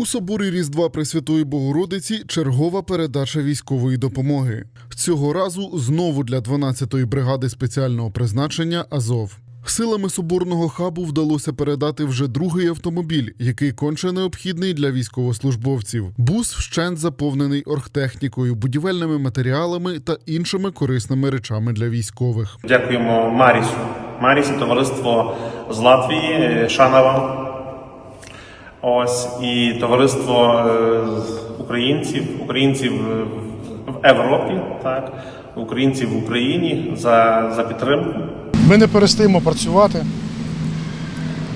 У соборі Різдва Пресвятої Богородиці чергова передача військової допомоги. Цього разу знову для 12-ї бригади спеціального призначення Азов. Силами соборного хабу вдалося передати вже другий автомобіль, який конче необхідний для військовослужбовців. Бус вщент заповнений оргтехнікою, будівельними матеріалами та іншими корисними речами для військових. Дякуємо Марісу. Марісі товариство з Латвії, е, шана вам. Ось і товариство е, українців, українців е, в Європі, так, українців в Україні за, за підтримку. Ми не перестаємо працювати,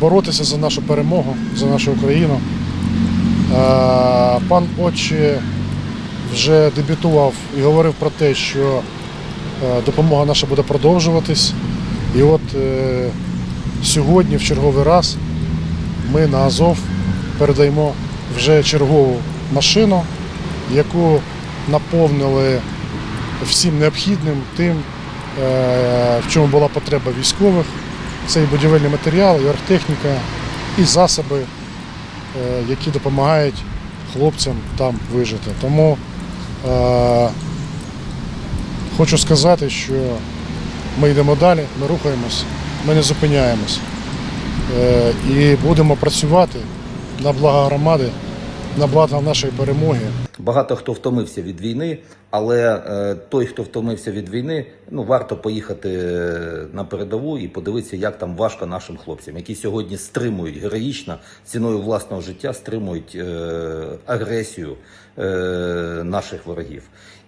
боротися за нашу перемогу, за нашу Україну. Е, Пан Отче вже дебютував і говорив про те, що допомога наша буде продовжуватись. І от сьогодні, в черговий раз, ми на Азов передаємо вже чергову машину, яку наповнили всім необхідним тим, е, в чому була потреба військових. Це і будівельний матеріал, і оргтехніка, і засоби, е, які допомагають хлопцям там вижити. Тому е, хочу сказати, що ми йдемо далі, ми рухаємось, ми не зупиняємось. І будемо працювати на благо громади, на благо нашої перемоги. Багато хто втомився від війни, але е, той, хто втомився від війни, ну варто поїхати е, на передову і подивитися, як там важко нашим хлопцям, які сьогодні стримують героїчно ціною власного життя, стримують е, агресію е, наших ворогів.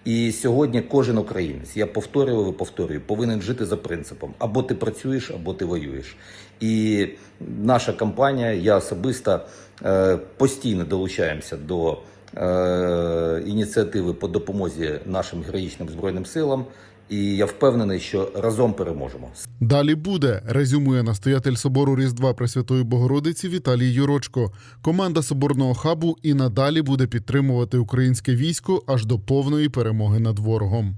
І сьогодні кожен українець, я повторюю і повторюю, повинен жити за принципом: або ти працюєш, або ти воюєш. І наша компанія, я особисто е, постійно долучаємося до е, ініціативи по допомозі нашим героїчним збройним силам. І я впевнений, що разом переможемо. Далі буде, резюмує настоятель собору Різдва Пресвятої Богородиці Віталій Юрочко. Команда соборного хабу і надалі буде підтримувати українське військо аж до повної перемоги над ворогом.